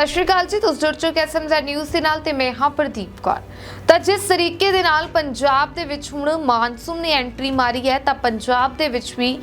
ਸਤਿ ਸ਼੍ਰੀ ਅਕਾਲ ਜੀ, ਤੁਸੀਂ ਜੁੜ ਚੁੱਕੇ ਐਸਐਮਜ਼ੈਡ ਨਿਊਜ਼ ਦੇ ਨਾਲ ਤੇ ਮੈਂ ਹਾਂ ਪ੍ਰਦੀਪ ਕੌਰ ਤਾਂ ਜਿਸ ਤਰੀਕੇ ਦੇ ਨਾਲ ਪੰਜਾਬ ਦੇ ਵਿੱਚ ਹੁਣ ਮਾਨਸੂਨ ਨੇ ਐਂਟਰੀ ਮਾਰੀ ਹੈ, ਤਾਂ ਪੰਜਾਬ ਦੇ ਵਿੱਚ ਵੀ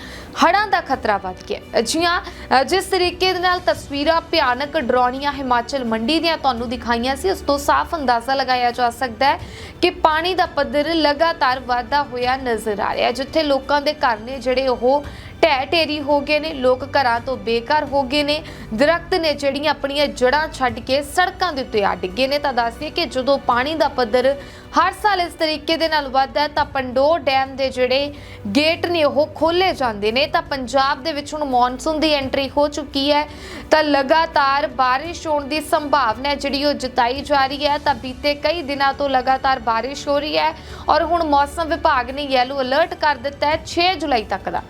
ਹੜ੍ਹਾਂ ਦਾ ਖਤਰਾ ਵੱਧ ਗਿਆ ਹੈ। ਜੀ ਹਾਂ ਜਿਸ ਤਰੀਕੇ ਦੇ ਨਾਲ ਤਸਵੀਰਾਂ ਭਿਆਨਕ ਡਰਾਉਣੀਆਂ ਹਿਮਾਚਲ ਮੰਡੀ ਦੀਆਂ ਤੁਹਾਨੂੰ ਦਿਖਾਈਆਂ ਸੀ, ਉਸ ਤੋਂ ਸਾਫ਼ ਅੰਦਾਜ਼ਾ ਲਗਾਇਆ ਜਾ ਸਕਦਾ ਹੈ ਕਿ ਪਾਣੀ ਦਾ ਪੱਧਰ ਲਗਾਤਾਰ ਵਾਧਾ ਹੋਇਆ ਨਜ਼ਰ ਆ ਰਿਹਾ ਜਿੱਥੇ ਲੋਕਾਂ ਦੇ ਘਰ ਨੇ ਜਿਹੜੇ ਉਹ ਢਹਿ ਢੇਰੀ ਹੋ ਗਏ ਨੇ, ਲੋਕ ਘਰਾਂ ਤੋਂ ਬੇਘਰ ਹੋ ਗਏ ਨੇ। ਦਰਖਤ ਨੇ ਜਿਹੜੀਆਂ ਆਪਣੀਆਂ ਜੜ੍ਹਾਂ ਛੱਡ ਕੇ ਸੜਕਾਂ ਦੇ ਉੱਤੇ ਆ ਡਿੱਗੇ ਨੇ, ਤਾਂ ਦੱਸਦੀਏ ਕਿ ਜਦੋਂ ਪਾਣੀ ਦਾ ਪੱਧਰ ਹਰ ਸਾਲ ਇਸ ਤਰੀਕੇ ਦੇ ਨਾਲ ਵੱਧਦਾ ਹੈ, ਤਾਂ ਪੰਡੋਰ ਡੈਮ ਦੇ ਜਿਹੜੇ ਗੇਟ ਨੇ, ਉਹ ਖੋਲੇ ਜਾਂਦੇ ਨੇ। ਤਾਂ ਪੰਜਾਬ ਦੇ ਵਿੱਚ ਹੁਣ ਮੌਨਸੂਨ ਦੀ ਐਂਟਰੀ ਹੋ ਚੁੱਕੀ ਹੈ। ਤਾਂ ਲਗਾਤਾਰ ਬਾਰਿਸ਼ ਹੋਣ ਦੀ ਸੰਭਾਵਨਾ ਜਿਹੜੀ ਉਹ ਜਤਾਈ ਜਾ ਰਹੀ ਹੈ। ਤਾਂ ਬੀਤੇ ਕਈ ਦਿਨਾਂ ਤੋਂ ਲਗਾਤਾਰ ਬਾਰਿਸ਼ ਹੋ ਰਹੀ ਹੈ ਔਰ ਹੁਣ ਮੌਸਮ ਵਿਭਾਗ ਨੇ ਯੈਲੋ ਅਲਰਟ ਕਰ ਦਿੱਤਾ ਹੈ 6 ਜੁਲਾਈ ਤੱਕ ਦਾ।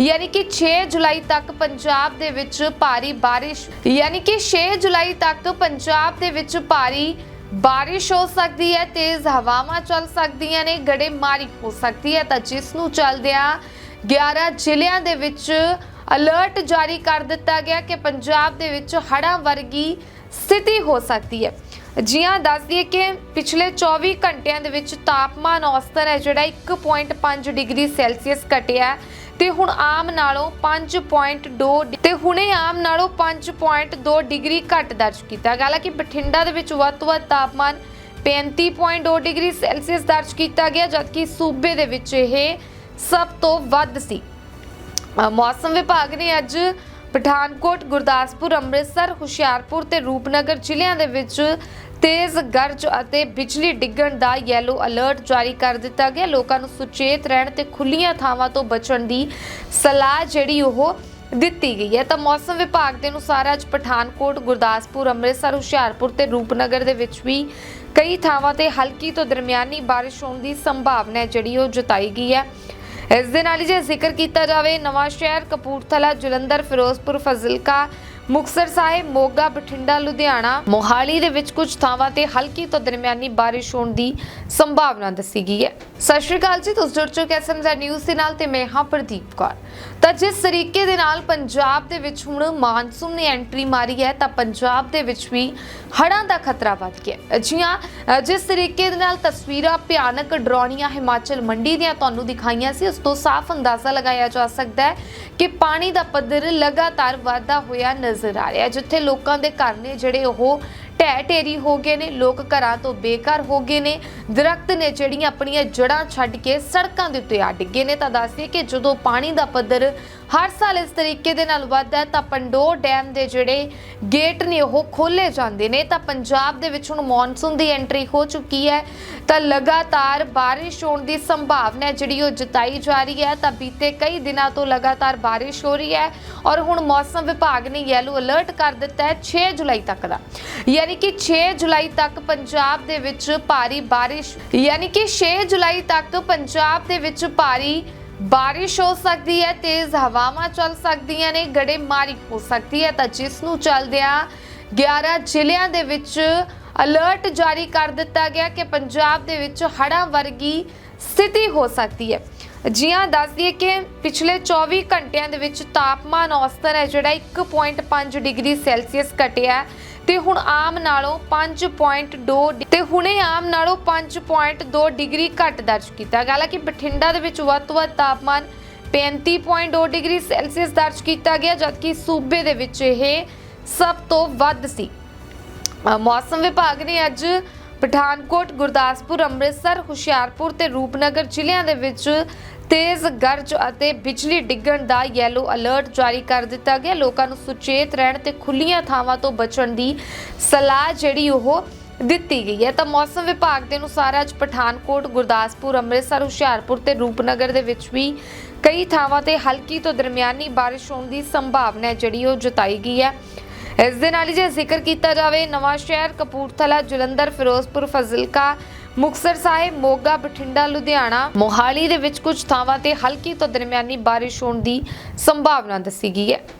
ਯਾਨੀ ਕਿ 6 ਜੁਲਾਈ ਤੱਕ ਪੰਜਾਬ ਦੇ ਵਿੱਚ ਭਾਰੀ ਬਾਰਿਸ਼, ਯਾਨੀ ਕਿ 6 ਜੁਲਾਈ ਤੱਕ ਪੰਜਾਬ ਦੇ ਵਿੱਚ ਭਾਰੀ ਬਾਰਿਸ਼ ਹੋ ਸਕਦੀ ਹੈ, ਤੇਜ਼ ਹਵਾਵਾਂ ਚੱਲ ਸਕਦੀਆਂ ਨੇ, ਗੜੇਮਾਰੀ ਹੋ ਸਕਦੀ ਹੈ। ਤਾਂ ਜਿਸ ਨੂੰ ਚੱਲਦਿਆਂ 11 ਜ਼ਿਲ੍ਹਿਆਂ ਦੇ ਵਿੱਚ ਅਲਰਟ ਜਾਰੀ ਕਰ ਦਿੱਤਾ ਗਿਆ ਕਿ ਪੰਜਾਬ ਦੇ ਵਿੱਚ ਹੜ੍ਹਾਂ ਵਰਗੀ ਸਥਿਤੀ ਹੋ ਸਕਦੀ ਹੈ। ਜੀ ਹਾਂ ਦੱਸ ਦਈਏ ਕਿ ਪਿਛਲੇ 24 ਘੰਟਿਆਂ ਦੇ ਵਿੱਚ ਤਾਪਮਾਨ ਔਸਤਨ ਹੈ, ਜਿਹੜਾ 1.5 ਡਿਗਰੀ ਸੈਲਸੀਅਸ ਘਟਿਆ। ਹੈ ਤੇ ਹੁਣ ਆਮ ਨਾਲੋਂ 5.2 ਡਿ- ਤੇ ਹੁਣੇ ਆਮ ਨਾਲੋਂ 5.2 ਡਿਗਰੀ ਘੱਟ ਦਰਜ ਕੀਤਾ। ਗਿਆ ਹਾਲਾਂਕਿ ਬਠਿੰਡਾ ਦੇ ਵਿੱਚ ਵੱਧ ਤੋਂ ਵੱਧ ਤਾਪਮਾਨ 35.2 ਡਿਗਰੀ ਸੈਲਸੀਅਸ ਦਰਜ ਕੀਤਾ ਗਿਆ, ਜਦਕਿ ਸੂਬੇ ਦੇ ਵਿੱਚ ਇਹ ਸਭ ਤੋਂ ਵੱਧ ਸੀ। ਮੌਸਮ ਵਿਭਾਗ ਨੇ ਅੱਜ ਪਠਾਨਕੋਟ, ਗੁਰਦਾਸਪੁਰ, ਅੰਮ੍ਰਿਤਸਰ, ਹੁਸ਼ਿਆਰਪੁਰ ਤੇ ਰੂਪਨਗਰ ਜ਼ਿਲ੍ਹਿਆਂ ਦੇ ਵਿੱਚ ਤੇਜ਼ ਗਰਜ ਅਤੇ ਬਿਜਲੀ ਡਿੱਗਣ ਦਾ ਯੈਲੋ ਅਲਰਟ ਜਾਰੀ ਕਰ ਦਿੱਤਾ ਗਿਆ। ਲੋਕਾਂ ਨੂੰ ਸੁਚੇਤ ਰਹਿਣ ਤੇ ਖੁੱਲੀਆਂ ਥਾਵਾਂ ਤੋਂ ਬਚਣ ਦੀ ਸਲਾਹ ਜਿਹੜੀ ਉਹ ਦਿੱਤੀ ਗਈ ਹੈ। ਤਾਂ ਮੌਸਮ ਵਿਭਾਗ ਦੇ ਅਨੁਸਾਰ ਅੱਜ ਪਠਾਨਕੋਟ, ਗੁਰਦਾਸਪੁਰ, ਅੰਮ੍ਰਿਤਸਰ, ਹੁਸ਼ਿਆਰਪੁਰ ਤੇ ਰੂਪਨਗਰ ਦੇ ਵਿੱਚ ਵੀ ਕਈ ਥਾਵਾਂ ਤੇ ਹਲਕੀ ਤੋਂ ਦਰਮਿਆਨੀ ਬਾਰਿਸ਼ ਹੋਣ ਦੀ ਸੰਭਾਵਨਾ ਜਿਹੜੀ ਉਹ ਜਤਾਈ ਗਈ ਹੈ। ਇਸ ਦੇ ਨਾਲ ਹੀ ਜੇ ਜ਼ਿਕਰ ਕੀਤਾ ਜਾਵੇ ਨਵਾਂ ਸ਼ਹਿਰ ਕਪੂਰਥਲਾ ਜਲੰਧਰ ਫਿਰੋਜ਼ਪੁਰ ਫਜ਼ਿਲਕਾ ਮੁਕਤਸਰ ਸਾਹਿਬ, ਮੋਗਾ, ਬਠਿੰਡਾ, ਲੁਧਿਆਣਾ, ਮੋਹਾਲੀ ਦੇ ਵਿੱਚ ਕੁਝ ਥਾਵਾਂ ਤੇ ਹਲਕੀ ਤੋਂ ਦਰਮਿਆਨੀ ਬਾਰਿਸ਼ ਹੋਣ ਦੀ ਸੰਭਾਵਨਾ ਦੱਸੀ ਗਈ ਹੈ ਸਤਿ ਸ਼੍ਰੀ ਅਕਾਲ ਜੀ, ਤੁਸੀਂ ਜੁੜ ਚੁੱਕੇ ਐਸਐਮਜ਼ੈਡ ਨਿਊਜ਼ ਦੇ ਨਾਲ ਤੇ ਮੈਂ ਹਾਂ ਪ੍ਰਦੀਪ ਕੌਰ ਤਾਂ ਜਿਸ ਤਰੀਕੇ ਦੇ ਨਾਲ ਪੰਜਾਬ ਦੇ ਵਿੱਚ ਹੁਣ ਮਾਨਸੂਨ ਨੇ ਐਂਟਰੀ ਮਾਰੀ ਹੈ, ਤਾਂ ਪੰਜਾਬ ਦੇ ਵਿੱਚ ਵੀ ਹੜ੍ਹਾਂ ਦਾ ਖਤਰਾ ਵੱਧ ਗਿਆ ਹੈ। ਜੀ ਹਾਂ ਜਿਸ ਤਰੀਕੇ ਦੇ ਨਾਲ ਤਸਵੀਰਾਂ ਭਿਆਨਕ ਡਰਾਉਣੀਆਂ ਹਿਮਾਚਲ ਮੰਡੀ ਦੀਆਂ ਤੁਹਾਨੂੰ ਦਿਖਾਈਆਂ ਸੀ, ਉਸ ਤੋਂ ਸਾਫ਼ ਅੰਦਾਜ਼ਾ ਲਗਾਇਆ ਜਾ ਸਕਦਾ ਹੈ ਕਿ ਪਾਣੀ ਦਾ ਪੱਧਰ ਲਗਾਤਾਰ ਵਾਧਾ ਹੋਇਆ ਨਜ਼ਰ ਨਜ਼ਰ ਆ ਰਿਹਾ ਜਿੱਥੇ ਲੋਕਾਂ ਦੇ ਘਰ ਨੇ ਜਿਹੜੇ ਉਹ ਢਹਿ ਢੇਰੀ ਹੋ ਗਏ ਨੇ, ਲੋਕ ਘਰਾਂ ਤੋਂ ਬੇਘਰ ਹੋ ਗਏ ਨੇ, ਦਰਖਤ ਨੇ ਜਿਹੜੀਆਂ ਆਪਣੀਆਂ ਜੜ੍ਹਾਂ ਛੱਡ ਕੇ ਸੜਕਾਂ ਦੇ ਉੱਤੇ ਆ ਡਿੱਗੇ ਨੇ। ਤਾਂ ਦੱਸਦੀਏ ਕਿ ਜਦੋਂ ਪਾਣੀ ਦਾ ਪੱਧਰ ਹਰ ਸਾਲ ਇਸ ਤਰੀਕੇ ਦੇ ਨਾਲ ਵੱਧਦਾ ਹੈ, ਤਾਂ ਪੰਡੋ ਡੈਮ ਦੇ ਜਿਹੜੇ ਗੇਟ ਨੇ ਉਹ ਖੋਲੇ ਜਾਂਦੇ ਨੇ, ਤਾਂ ਪੰਜਾਬ ਦੇ ਵਿੱਚ ਹੁਣ ਮੌਨਸੂਨ ਦੀ ਐਂਟਰੀ ਹੋ ਚੁੱਕੀ ਹੈ। ਤਾਂ ਲਗਾਤਾਰ ਬਾਰਿਸ਼ ਹੋਣ ਦੀ ਸੰਭਾਵਨਾ ਜਿਹੜੀ ਉਹ ਜਤਾਈ ਜਾ ਰਹੀ ਹੈ, ਤਾਂ ਬੀਤੇ ਕਈ ਦਿਨਾਂ ਤੋਂ ਲਗਾਤਾਰ ਬਾਰਿਸ਼ ਹੋ ਰਹੀ ਹੈ ਔਰ ਹੁਣ ਮੌਸਮ ਵਿਭਾਗ ਨੇ ਯੈਲੋ ਅਲਰਟ ਕਰ ਦਿੱਤਾ ਹੈ 6 ਜੁਲਾਈ ਤੱਕ ਦਾ। ਯਾਨੀ ਕਿ 6 ਜੁਲਾਈ ਤੱਕ ਪੰਜਾਬ ਦੇ ਵਿੱਚ ਭਾਰੀ ਬਾਰਿਸ਼, ਯਾਨੀ ਕਿ 6 ਜੁਲਾਈ ਤੱਕ ਪੰਜਾਬ ਦੇ ਵਿੱਚ ਭਾਰੀ ਬਾਰਿਸ਼ ਹੋ ਸਕਦੀ ਹੈ, ਤੇਜ਼ ਹਵਾਵਾਂ ਚੱਲ ਸਕਦੀਆਂ ਨੇ ਗੜੇਮਾਰੀ ਹੋ ਸਕਦੀ ਹੈ, ਤਾਂ ਜਿਸ ਨੂੰ ਚੱਲਦਿਆਂ 11 ਜ਼ਿਲ੍ਹਿਆਂ ਦੇ ਵਿੱਚ ਅਲਰਟ ਜਾਰੀ ਕਰ ਦਿੱਤਾ ਗਿਆ ਕਿ ਪੰਜਾਬ ਦੇ ਵਿੱਚ ਹੜ੍ਹਾਂ ਵਰਗੀ ਸਥਿਤੀ ਹੋ ਸਕਦੀ ਹੈ। ਜੀ ਹਾਂ, ਦੱਸ ਦਈਏ ਕਿ ਪਿਛਲੇ 24 ਘੰਟਿਆਂ ਦੇ ਵਿੱਚ ਤਾਪਮਾਨ ਔਸਤਨ ਹੈ, ਜਿਹੜਾ 1.5 ਡਿਗਰੀ ਸੈਲਸੀਅਸ ਘਟਿਆ ਹੈ ਤੇ ਹੁਣ ਆਮ ਨਾਲੋਂ 5.2 ਡਿ- ਤੇ ਹੁਣੇ ਆਮ ਨਾਲੋਂ 5.2 ਡਿਗਰੀ ਘੱਟ ਦਰਜ ਕੀਤਾ ਗਿਆ। ਹਾਲਾਂਕਿ ਬਠਿੰਡਾ ਦੇ ਵਿੱਚ ਵੱਧ ਤੋਂ ਵੱਧ ਤਾਪਮਾਨ 35.2 ਡਿਗਰੀ ਸੈਲਸੀਅਸ ਦਰਜ ਕੀਤਾ ਗਿਆ, ਜਦਕਿ ਸੂਬੇ ਦੇ ਵਿੱਚ ਇਹ ਸਭ ਤੋਂ ਵੱਧ ਸੀ। ਮੌਸਮ ਵਿਭਾਗ ਨੇ ਅੱਜ ਪਠਾਨਕੋਟ, ਗੁਰਦਾਸਪੁਰ, ਅੰਮ੍ਰਿਤਸਰ, ਹੁਸ਼ਿਆਰਪੁਰ ਤੇ ਰੂਪਨਗਰ ਜ਼ਿਲ੍ਹਿਆਂ ਦੇ ਵਿੱਚ ਤੇਜ਼ ਗਰਜ ਅਤੇ ਬਿਜਲੀ ਡਿੱਗਣ ਦਾ ਯੈਲੋ ਅਲਰਟ ਜਾਰੀ ਕਰ ਦਿੱਤਾ ਗਿਆ। ਲੋਕਾਂ ਨੂੰ ਸੁਚੇਤ ਰਹਿਣ ਤੇ ਖੁੱਲੀਆਂ ਥਾਵਾਂ ਤੋਂ ਬਚਣ ਦੀ ਸਲਾਹ ਜਿਹੜੀ ਉਹ ਦਿੱਤੀ ਗਈ ਹੈ। ਤਾਂ ਮੌਸਮ ਵਿਭਾਗ ਦੇ ਅਨੁਸਾਰ ਅੱਜ ਪਠਾਨਕੋਟ, ਗੁਰਦਾਸਪੁਰ, ਅੰਮ੍ਰਿਤਸਰ, ਹੁਸ਼ਿਆਰਪੁਰ ਤੇ ਰੂਪਨਗਰ ਦੇ ਵਿੱਚ ਵੀ ਕਈ ਥਾਵਾਂ ਤੇ ਹਲਕੀ ਤੋਂ ਦਰਮਿਆਨੀ ਬਾਰਿਸ਼ ਹੋਣ ਦੀ ਸੰਭਾਵਨਾ ਜਿਹੜੀ ਉਹ ਜਤਾਈ ਗਈ ਹੈ। ਇਸ ਦੇ ਨਾਲ ਹੀ ਜੇ ਜ਼ਿਕਰ ਕੀਤਾ ਜਾਵੇ, ਨਵਾਂ ਸ਼ਹਿਰ ਕਪੂਰਥਲਾ, ਜਲੰਧਰ, ਫਿਰੋਜ਼ਪੁਰ, ਫਜ਼ਿਲਕਾ, ਮੁਕਤਸਰ ਸਾਹਿਬ, ਮੋਗਾ, ਬਠਿੰਡਾ, ਲੁਧਿਆਣਾ, ਮੋਹਾਲੀ ਦੇ ਵਿੱਚ ਕੁਝ ਥਾਵਾਂ ਤੇ ਹਲਕੀ ਤੋਂ ਦਰਮਿਆਨੀ ਬਾਰਿਸ਼ ਹੋਣ ਦੀ ਸੰਭਾਵਨਾ ਦੱਸੀ ਗਈ ਹੈ।